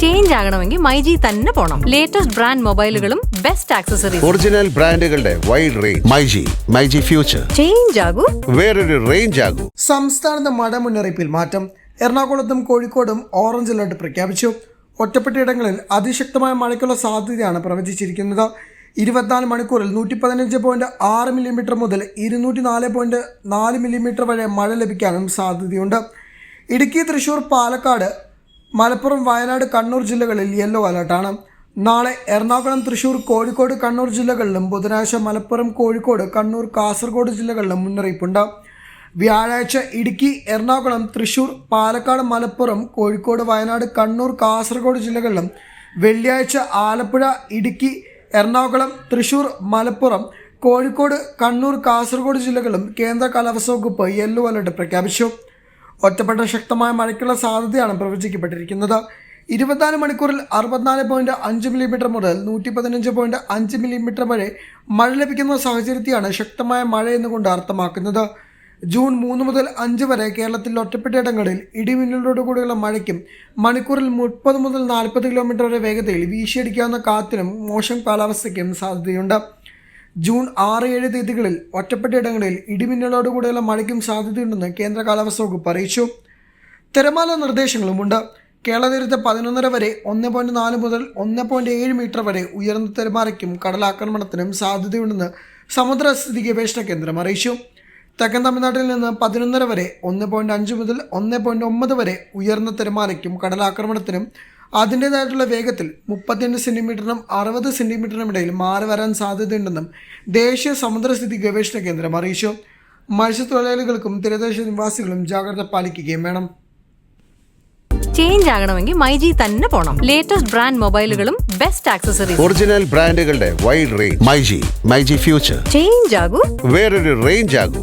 Change ആകണമെങ്കിൽ മൈജി തന്നെ പോണം. ലേറ്റസ്റ്റ് ബ്രാൻഡ് മൊബൈലുകളും ബെസ്റ്റ് ആക്സസറീസ് ഒറിജിനൽ ബ്രാൻഡുകളുടെ wide range myG myG future change ആകൂ. വേറൊരു റേഞ്ച് ആകൂ. സംസ്ഥാനത്ത് മഴ മുന്നറിയിപ്പിൽ മാറ്റം. എറണാകുളത്തും കോഴിക്കോടും ഓറഞ്ച് അലർട്ട് പ്രഖ്യാപിച്ചു. ഒറ്റപ്പെട്ടയിടങ്ങളിൽ അതിശക്തമായ മഴയ്ക്കുള്ള സാധ്യതയാണ് പ്രവചിച്ചിരിക്കുന്നത്. ഇരുപത്തിനാല് മണിക്കൂറിൽ നൂറ്റി പതിനഞ്ച് പോയിന്റ് ആറ് മില്ലിമീറ്റർ മുതൽ ഇരുന്നൂറ്റി നാല് പോയിന്റ് നാല് മില്ലിമീറ്റർ വരെ മഴ ലഭിക്കാനും സാധ്യതയുണ്ട്. ഇടുക്കി തൃശൂർ പാലക്കാട് മലപ്പുറം വയനാട് കണ്ണൂർ ജില്ലകളിൽ യെല്ലോ അലർട്ടാണ്. നാളെ എറണാകുളം തൃശൂർ കോഴിക്കോട് കണ്ണൂർ ജില്ലകളിലും ബുധനാഴ്ച മലപ്പുറം കോഴിക്കോട് കണ്ണൂർ കാസർഗോഡ് ജില്ലകളിലും മുന്നറിയിപ്പുണ്ട്. വ്യാഴാഴ്ച ഇടുക്കി എറണാകുളം തൃശൂർ പാലക്കാട് മലപ്പുറം കോഴിക്കോട് വയനാട് കണ്ണൂർ കാസർഗോഡ് ജില്ലകളിലും വെള്ളിയാഴ്ച ആലപ്പുഴ ഇടുക്കി എറണാകുളം തൃശൂർ മലപ്പുറം കോഴിക്കോട് കണ്ണൂർ കാസർഗോഡ് ജില്ലകളിലും കേന്ദ്ര കാലാവസ്ഥ വകുപ്പ് യെല്ലോ അലർട്ട് പ്രഖ്യാപിച്ചു. ഒറ്റപ്പെട്ട ശക്തമായ മഴയ്ക്കുള്ള സാധ്യതയാണ് പ്രവചിക്കപ്പെട്ടിരിക്കുന്നത്. ഇരുപത്തിനാല് മണിക്കൂറിൽ അറുപത്തിനാല് പോയിന്റ് അഞ്ച് മില്ലിമീറ്റർ മുതൽ നൂറ്റി പതിനഞ്ച് പോയിന്റ് അഞ്ച് മില്ലിമീറ്റർ വരെ മഴ ലഭിക്കുന്ന സാഹചര്യത്തെയാണ് ശക്തമായ മഴ എന്നുകൊണ്ട് അർത്ഥമാക്കുന്നത്. ജൂൺ മൂന്ന് മുതൽ അഞ്ച് വരെ കേരളത്തിൽ ഇടിമിന്നലോട് കൂടിയുള്ള മഴയ്ക്കും മണിക്കൂറിൽ മുപ്പത് മുതൽ നാൽപ്പത് കിലോമീറ്റർ വരെ വേഗതയിൽ വീശിയടിക്കാവുന്ന കാറ്റിനും മോശം കാലാവസ്ഥയ്ക്കും സാധ്യതയുണ്ട്. ജൂൺ ആറ് ഏഴ് തീയതികളിൽ ഒറ്റപ്പെട്ട ഇടങ്ങളിൽ ഇടിമിന്നലോടുകൂടിയുള്ള മഴയ്ക്കും സാധ്യതയുണ്ടെന്ന് കേന്ദ്ര കാലാവസ്ഥാ വകുപ്പ് അറിയിച്ചു. തിരമാല നിർദ്ദേശങ്ങളുമുണ്ട്. കേരള തീരത്ത് പതിനൊന്നര വരെ ഒന്ന് പോയിന്റ് നാല് മുതൽ ഒന്ന് പോയിന്റ് ഏഴ് മീറ്റർ വരെ ഉയർന്ന തിരമാലയ്ക്കും കടലാക്രമണത്തിനും സാധ്യതയുണ്ടെന്ന് സമുദ്രസ്ഥിതി ഗവേഷണ കേന്ദ്രം അറിയിച്ചു. തെക്കൻ തമിഴ്നാട്ടിൽ നിന്ന് പതിനൊന്നര വരെ ഒന്ന് പോയിന്റ് അഞ്ച് മുതൽ ഒന്ന് പോയിന്റ് ഒമ്പത് വരെ ഉയർന്ന തിരമാലയ്ക്കും കടലാക്രമണത്തിനും അതിന്റേതായിട്ടുള്ള വേഗത്തിൽ മുപ്പത്തിയഞ്ച് സെന്റിമീറ്ററിനും അറുപത് സെന്റിമീറ്ററിനും ഇടയിൽ മാറി വരാൻ സാധ്യതയുണ്ടെന്നും ദേശീയ സമുദ്രസ്ഥിതി ഗവേഷണ കേന്ദ്രം അറിയിച്ചു. മത്സ്യത്തൊഴിലാളികൾക്കും തീരദേശ നിവാസികളും ജാഗ്രത പാലിക്കുകയും വേണം. ചേഞ്ച് ആകണമെങ്കിൽ മൈജി തന്നെ പോണം. ലേറ്റസ്റ്റ് ബ്രാൻഡ് മൊബൈലുകളും ബെസ്റ്റ് ആക്സസറീസ് ഒറിജിനൽ ബ്രാൻഡുകളുടെ wide range myG myG future change ആകൂ. വേറൊരു റേഞ്ച് ആകൂ.